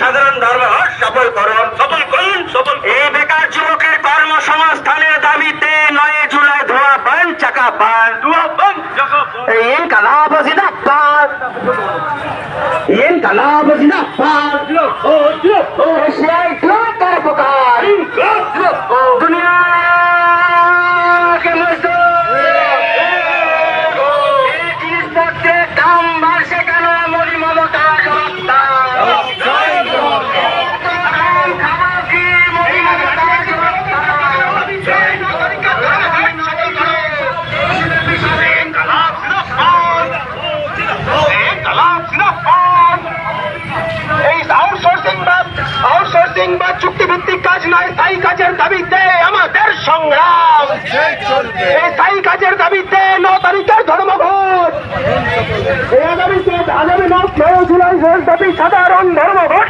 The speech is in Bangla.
সাধারণ ধর্মঘট এই বেকার যুবকের কর্মসংস্থানের দাবিতে নয় জুলাই ধোয়া বান চাকা কিংবা চুক্তিভিত্তিক কাজ নয়, স্থায়ী কাজের দাবিতে আমাদের সংগ্রাম। এই স্থায়ী কাজের দাবিতে ন তারিখের ধর্মঘট। আগামী আগামী নয় জুলাই দাবি সাধারণ ধর্মঘট।